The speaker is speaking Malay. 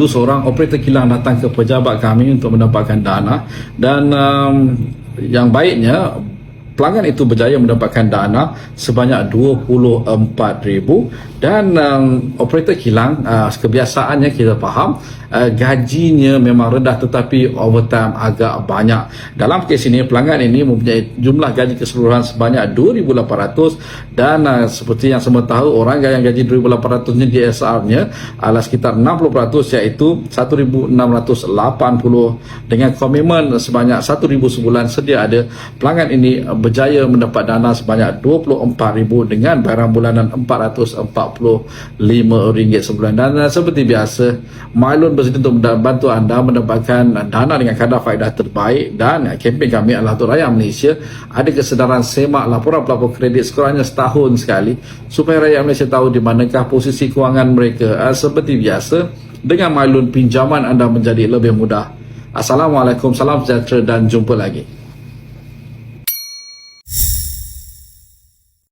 Lalu seorang operator kilang datang ke pejabat kami untuk mendapatkan dana. Dan um, yang baiknya pelanggan itu berjaya mendapatkan dana sebanyak 24,000 dan um, operator kilang uh, kebiasaannya kita faham uh, gajinya memang rendah tetapi overtime agak banyak. Dalam kes ini pelanggan ini mempunyai jumlah gaji keseluruhan sebanyak 2,800 dan uh, seperti yang semua tahu orang yang gaji 2,800 nya DSR-nya adalah sekitar 60% iaitu 1,680 dengan komitmen sebanyak 1,000 sebulan sedia ada pelanggan ini berjaya mendapat dana sebanyak 24,000 dengan bayaran bulanan RM445 sebulan dan seperti biasa Mylon bersedia untuk membantu anda mendapatkan dana dengan kadar faedah terbaik. Dan uh, kempen kami adalah untuk rakyat Malaysia. Ada kesedaran semak laporan pelapor kredit sekurangnya setahun sekali supaya rakyat Malaysia tahu di manakah posisi kewangan mereka. Uh, seperti biasa dengan Mylon pinjaman anda menjadi lebih mudah. Assalamualaikum, salam sejahtera dan jumpa lagi.